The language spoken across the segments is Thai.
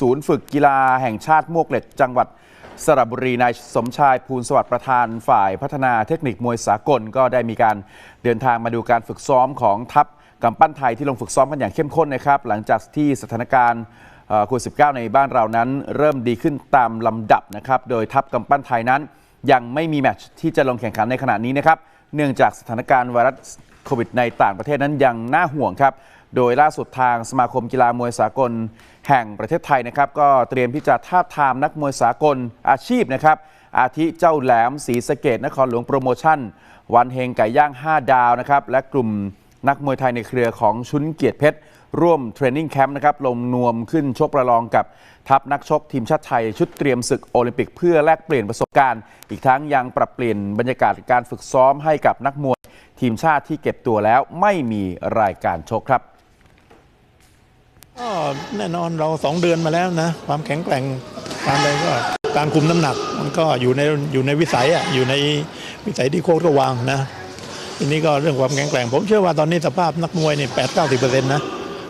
ศูนย์ฝึกกีฬาแห่งชาติมวกเหล็กจังหวัดสระบุรีนายสมชายภูลสวัสดิ์ประธานฝ่ายพัฒนาเทคนิคมวยสากลก็ได้มีการเดินทางมาดูการฝึกซ้อมของทัพกำปั้นไทยที่ลงฝึกซ้อมกันอย่างเข้มข้นนะครับ หลังจากที่สถานการณ์โควิด -19 ในบ้านเรานั้น เริ่มดีขึ้นตามลำดับนะครับ โดยทัพกำปั้นไทยนั้น ยังไม่มีแมตช์ที่จะลงแข่งขันในขณะนี้นะครับ เนื่องจากสถานการณ์ไวรัสโควิดในต่างประเทศนั้นยังน่าห่วงครับ โดยล่าสุดทางสมาคมกีฬามวยสากลแห่งประเทศไทยนะครับ ก็เตรียมที่จะทาบทามนักมวยสากลอาชีพนะครับ อาทิเจ้าแหลมศรีสะเกดนครหลวงโปรโมชั่น วันเฮงไก่ย่าง 5 ดาวนะครับ และกลุ่มนักมวยไทยในเครือของชุนเกียรติเพชร ร่วมเทรนนิ่งแคมป์นะครับลงนวมขึ้นชกประลองกับทัพนักชกทีมชาติไทย ชุดเตรียมศึกโอลิมปิกเพื่อแลกเปลี่ยนประสบการณ์ อีกทั้งยังปรับเปลี่ยนบรรยากาศการฝึกซ้อมให้กับนักมวย ทีมชาติที่เก็บตัวแล้วไม่มีรายการชกครับก็แน่นอนเราสองเดือนมาแล้วนะ ความแข็งแกร่งการอะไรก็การคุมน้ำหนัก มันก็อยู่ในอยู่ในวิสัยอะอยู่ในวิสัยที่โค้ชก็วางนะทีนี้ก็เรื่องความแข็งแกร่ง ผมเชื่อว่าตอนนี้สภาพนักมวยนี่แปดเก้าสิบเปอร์เซ็นต์นะ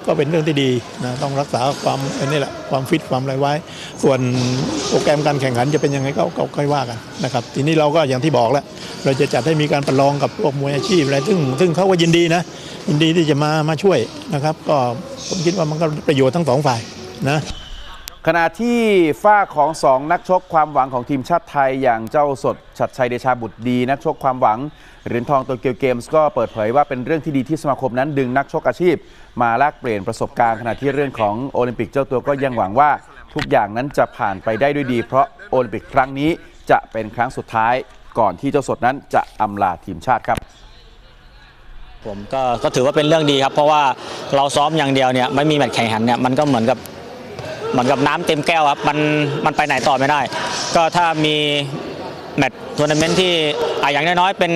ก็เป็นเรื่องที่ดีนะต้องรักษาความอันนี้แหละความฟิตความอะไรไว้ ส่วนโปรแกรมการแข่งขันจะเป็นยังไงก็ก็ค่อยว่ากันนะครับทีนี้เราก็อย่างที่บอกแล้วเราจะจัดให้มีการประลองกับพวกมวยอาชีพอะไรซึ่งซึ่งเขาก็ยินดีนะยินดีที่จะมามาช่วยนะครับ ก็ผมคิดว่ามันก็ประโยชน์ทั้งสองฝ่ายนะ ขณะที่ฝ้าของสองนักชกความหวังของทีมชาติไทย อย่างเจ้าสดชัดชัยเดชาบุตรดี นักชกความหวังเหรียญทองโตเกียวเกมส์ก็เปิดเผยว่าเป็นเรื่องที่ดีที่สมาคมนั้นดึงนักชกอาชีพ มาแลกเปลี่ยนประสบการณ์ขณะที่เรื่องของโอลิมปิกเจ้าตัวก็ยังหวังว่าทุกอย่างนั้นจะผ่านไปได้ด้วยดี เพราะโอลิมปิกครั้งนี้จะเป็นครั้งสุดท้ายก่อนที่เจ้าสดนั้นจะอำลาทีมชาติครับผมก็ก็ถือว่าเป็นเรื่องดีครับ เพราะว่าเราซ้อมอย่างเดียวเนี่ยไม่มีแมตช์แข่งขันเนี่ยมันก็เหมือนกับ เหมือนกับน้ำเต็มแก้วครับมันมันไปไหนต่อไม่ได้ ก็ถ้ามีแมตช์ทัวร์นาเมนต์ที่อะอย่างน้อยๆเป็น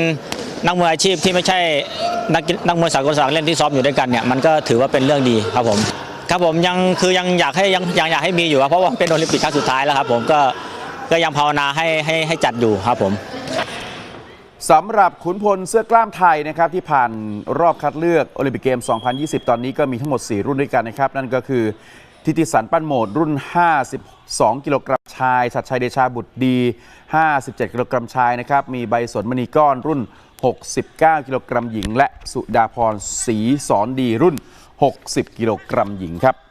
นักมวยอาชีพที่ไม่ใช่นักนักมวยสากลสากลเล่นที่ซ้อมอยู่ด้วยกันเนี่ยมันก็ถือว่าเป็นเรื่องดีครับผมครับผมยังคือยังอยากให้ยังยังอยากให้มีอยู่ครับเพราะว่าเป็นโอลิมปิกครั้งสุดท้ายแล้วครับผมก็ก็ยังภาวนาให้ให้ให้จัดอยู่ครับผมสำหรับขุนพลเสื้อกล้ามไทยนะครับที่ผ่านรอบคัดเลือกโอลิมปิกเกม 2020 ตอนนี้ก็มีทั้งหมด 4 รุ่นด้วยกันนะครับ นั่นก็คือ ทิติสันปั้นโหมดรุ่น 52 กิโลกรัมชาย ชัดชัยเดชาบุตรดี 57 กิโลกรัมชายนะครับ มีใบสนมณีก้อนรุ่น 69 กิโลกรัมหญิง และสุดาพรศรีสอนดีรุ่น 60 กิโลกรัมหญิงครับ